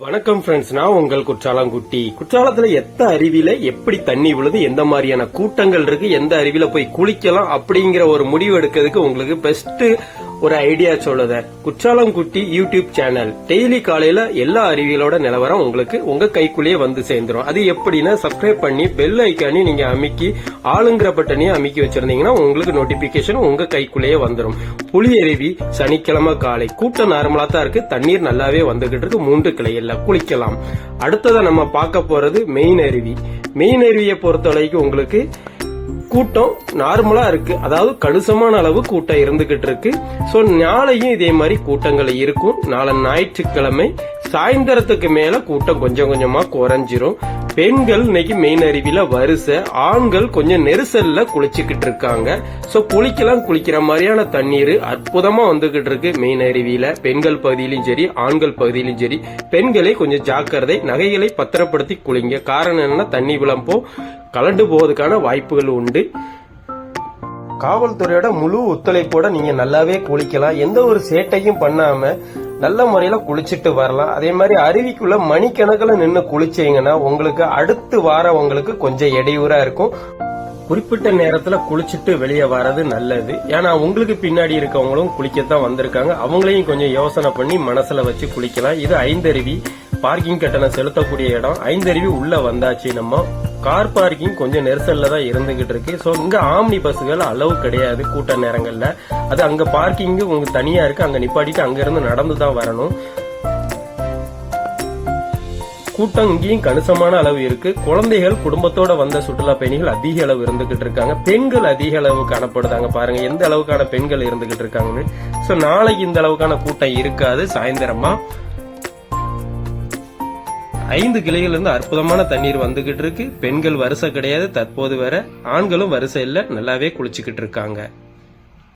வணக்கம் ஃப்ரெண்ட்ஸ் நான் உங்கள் குற்றாலங்குட்டி. குற்றாலத்துல எத்த அருவியில எப்படி தண்ணி விழுது எந்த மாதிரியான கூட்டங்கள் இருக்கு எந்த அருவியில போய் குளிக்கலாம் அப்படிங்கிற ஒரு முடிவு எடுக்கிறதுக்கு உங்களுக்கு பெஸ்ட் ஒரு ஐடியா சொல்லுத. குற்றாலங்குட்டி யூடியூப் சேனல். டெய்லி காலையில எல்லா அருவிகளோட நிலவரம் உங்களுக்கு உங்க கைக்குள்ளேயே வந்து சேர்ந்துரும். அது எப்படின்னா சப்ஸ்கிரைப் பண்ணி பெல் ஐக்கானி நீங்க அமைக்கி ஆளுங்கிற பட்டனையும் அமைக்கி வச்சிருந்தீங்கன்னா உங்களுக்கு நோட்டிபிகேஷன் உங்க கைக்குள்ளேயே வந்துடும் புலி அருவி சனிக்கிழமை காலை. கூட்டம் நார்மலா தான் இருக்கு. தண்ணீர் நல்லாவே வந்துகிட்டு இருக்கு. மூன்று கிளையில. குளிக்கலாம். அடுத்ததா நம்ம பார்க்க போறது மெயின் அருவி மெயின் அருவியை பொறுத்த வரைக்கும் உங்களுக்கு கூட்டம் நார்மலா இருக்கு. அதாவது கணிசமான அளவு கூட்டம் இருந்துகிட்டு இருக்கு. சோ நாளையும் இதே மாதிரி கூட்டங்கள் இருக்கும். நாளை ஞாயிற்றுக்கிழமை சாயந்தரத்துக்கு மேல கூட்டம் கொஞ்சம் கொஞ்சமா குறைஞ்சிரும். பெண்கள் இன்னைக்கு மெயின் அருவியில வரிசை ஆண்கள் கொஞ்சம் நெரிசல்ல குளிச்சுக்கிட்டு இருக்காங்க. சோ குளிக்கலாம் குளிக்கிற மாதிரியான தண்ணீர் அற்புதமா வந்துகிட்டு இருக்கு மெயின் அருவியில. பெண்கள் பகுதியிலும் சரி ஆண்கள் பகுதியிலும் சரி பெண்களை கொஞ்சம் ஜாக்கிரதை நகைகளை பத்திரப்படுத்தி குளிங்க. காரணம் என்னன்னா தண்ணி விளம்போ கலண்டு போவதுக்கான வாய்ப்புகள் உண்டு. காவல்துறையோட முழு ஒத்துழைப்போட நீங்க நல்லாவே குளிக்கலாம். எந்த ஒரு சேட்டையும் பண்ணாம நல்ல முறையில குளிச்சுட்டு வரலாம். அதே மாதிரி அருவிக்குள்ள மணிக்கணக்கில் நின்று குளிச்சீங்கன்னா உங்களுக்கு அடுத்து வார உங்களுக்கு கொஞ்சம் இடையூறா இருக்கும். குறிப்பிட்ட நேரத்துல குளிச்சுட்டு வெளியே வர்றது நல்லது. ஏன்னா உங்களுக்கு பின்னாடி இருக்கவங்களும் குளிக்கத்தான் வந்திருக்காங்க. அவங்களையும் கொஞ்சம் யோசனை பண்ணி மனசுல வச்சு குளிக்கலாம். இது ஐந்தருவி. பார்க்கிங் கட்டணம் செலுத்தக்கூடிய இடம். ஐந்தருவி உள்ள வந்தாச்சு நம்ம. கார் பார்க்கிங் கொஞ்சம் நெரிசல்ல தான் இருந்துகிட்டு இருக்கு. ஸோ இங்க ஆம்னி பஸ்ஸுகள் அளவு கிடையாது கூட்ட நேரங்கள்ல. அது அங்க பார்க்கிங் உங்களுக்கு தனியா இருக்கு. அங்க நிப்பாட்டிட்டு அங்க இருந்து நடந்து தான் வரணும். கூட்டம் இங்கேயும் கணிசமான அளவு இருக்கு. குழந்தைகள் குடும்பத்தோட வந்த சுற்றுலா பயணிகள் அதிக அளவு இருந்துகிட்டு இருக்காங்க. பெண்கள் அதிக அளவு காணப்படுதாங்க பாருங்க எந்த அளவுக்கான பெண்கள் இருந்துகிட்டு இருக்காங்கன்னு. ஸோ நாளைக்கு இந்த அளவுக்கான கூட்டம் இருக்காது. சாயந்தரமா. ஐந்து கிளைகள் இருந்து அற்புதமான தண்ணீர் வந்துகிட்டு இருக்கு. பெண்கள் வரிசை கிடையாது. தற்போது வர ஆண்களும் வரிசையில் இல்ல. நல்லாவே குளிச்சுக்கிட்டு இருக்காங்க.